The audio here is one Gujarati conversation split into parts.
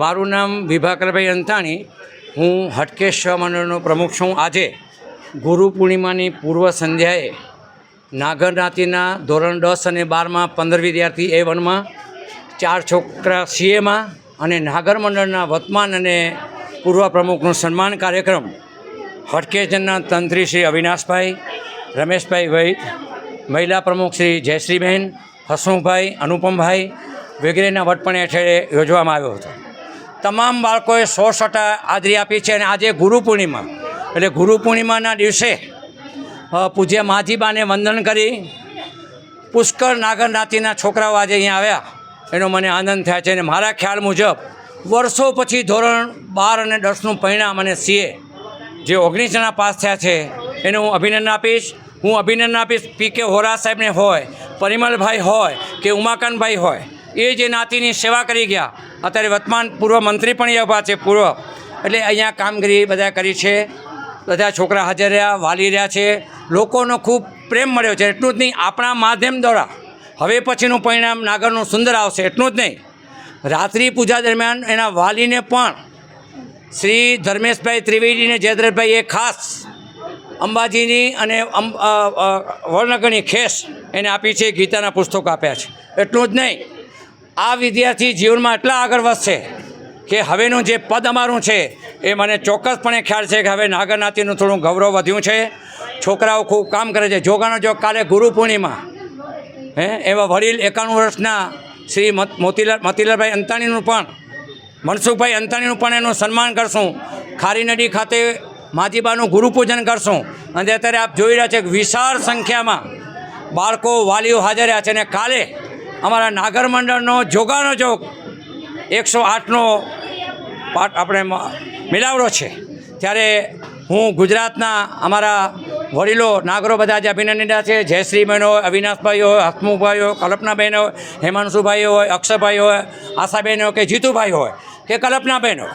મારું નામ વિભાકરભાઈ અંતાણી. હું હટકેશ મંડળનો પ્રમુખ છું. આજે ગુરુ પૂર્ણિમાની પૂર્વ સંધ્યાએ નાગર ધોરણ દસ અને બારમાં પંદર વિદ્યાર્થી એ વનમાં ચાર છોકરા સીએમાં અને નાગર મંડળના વર્તમાન અને પૂર્વ પ્રમુખનું સન્માન કાર્યક્રમ હટકેશના તંત્રી શ્રી અવિનાશભાઈ, રમેશભાઈ વૈદ મહિલા પ્રમુખ શ્રી જયશ્રીબેન, હસમુખભાઈ, અનુપમભાઈ વગેરેના વટપણ હેઠળ યોજવામાં આવ્યો હતો. તમામ બાળકોએ સો ટકા હાજરી આપી છે અને આજે ગુરુ પૂર્ણિમા. એટલે ગુરુ પૂર્ણિમાના દિવસે પૂજ્ય માજીબાને વંદન કરી, પુષ્કળ નાગર જ્ઞાતિના છોકરાઓ આજે અહીંયા આવ્યા. એનો મને આનંદ થાય છે અને મારા ખ્યાલ મુજબ વર્ષો પછી ધોરણ બાર અને દસનું પરિણામ અને સીએ જે ઓગણીસ જણા પાસ થયા છે, એને હું અભિનંદન આપીશ. હું અભિનંદન આપીશ પી કે હોરા સાહેબને હોય, પરિમલભાઈ હોય કે ઉમાકાંતભાઈ હોય, એ જે નાતીની સેવા કરી ગયા અત્યારે વર્તમાન પૂર્વ મંત્રી પણ એ છે પૂર્વ. એટલે અહીંયા કામગીરી બધા કરી છે. બધા છોકરા હાજર રહ્યા વાલી રહ્યા છે. લોકોનો ખૂબ પ્રેમ મળ્યો છે. એટલું જ નહીં આપણા માધ્યમ દ્વારા. હવે પછીનું પરિણામ નાગરનું સુંદર આવશે એટલું જ નહીં. રાત્રિ પૂજા દરમિયાન એના વાલીને પણ શ્રી ધર્મેશભાઈ ત્રિવેદીને જયદ્રભાઈએ ખાસ અંબાજીની અને અ, ખેસ એને આપી છે ગીતાના પુસ્તકો આપ્યા છે. એટલું જ નહીં. આ વિદ્યાર્થી જીવનમાં એટલા આગળ વધશે કે હવેનું જે પદ અમારું છે એ મને ચોક્કસપણે ખ્યાલ છે કે હવે નાગરનાથીનું થોડું ગૌરવ વધ્યું છે. છોકરાઓ ખૂબ કામ કરે છે. જોગાનો જો કાલે ગુરુ પૂર્ણિમા, હે, એવા વડીલ એકાણું વર્ષના શ્રી મત- મોતીલાલ મોતીલાલભાઈ અંતાણીનું પણ, મનસુખભાઈ અંતાણીનું પણ એનું સન્માન કરશું. ખારી નદી ખાતે માજીબાનું ગુરુપૂજન કરશું. અને અત્યારે આપ જોઈ રહ્યા છે કે વિશાળ સંખ્યામાં બાળકો વાલીઓ હાજર રહ્યા છે. અને કાલે અમારા નાગર મંડળનો જોગાનો જોગ એકસો આઠનો પાઠ આપણે મિલાવડો છે. ત્યારે હું ગુજરાતના અમારા વડીલો નાગરો બધા જે અભિનંદન છે. જયશ્રીબેન હોય અવિનાશભાઈ હોય હસમુખભાઈ હોય કલ્પનાબેન હોય, હેમાંશુભાઈ હોય અક્ષયભાઈ હોય આશાબેન હોય કે જીતુભાઈ હોય કે કલ્પનાબેન હોય.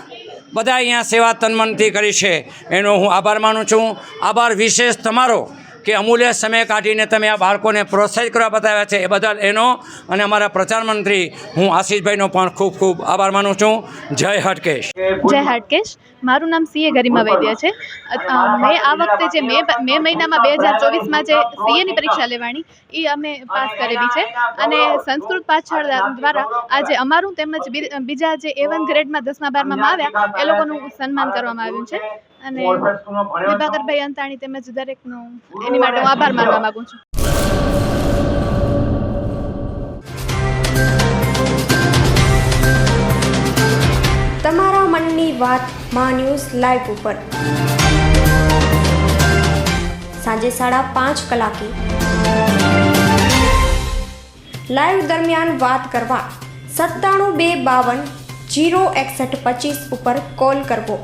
બધા અહીંયા સેવા તનમનથી કરી છે. એનો હું આભાર માનું છું. આભાર વિશેષ તમારો. કે અમૂલ્ય સમય કાઢીને તમે આ બાળકોને પ્રોત્સાહિત કરવા બતાવ્યા છે એ બદલ એનો અને અમારા પ્રચાર મંત્રી હું આશીષભાઈનો પણ ખૂબ ખૂબ આભાર માનું છું. જય હટકેશ. જય હટકેશ. મારું નામ સીએ ગરિમા વૈદ્ય છે. મેં આ વખતે જે મે મે મહિનામાં બે હજાર ચોવીસમાં જે સીએની પરીક્ષા લેવાની એ અમે પાસ કરેલી છે. અને સંસ્કૃત પાછળ દ્વારા આજે અમારું તેમજ બીજા જે એ વન ગ્રેડમાં દસમા બારમાં આવ્યા એ લોકોનું સન્માન કરવામાં આવ્યું છે. અને વિભાકરભાઈ અંતાણી તેમજ દરેકનો એની માટે હું આભાર માનવા માગું છું. તમારા મનની વાતમાં ન્યૂઝ લાઈવ ઉપર. સાંજે સાડા પાંચ કલાકે. લાઈવ દરમિયાન વાત કરવા સત્તાણું બે બાવન જીરો એકસઠ પચીસ ઉપર કોલ કરવો.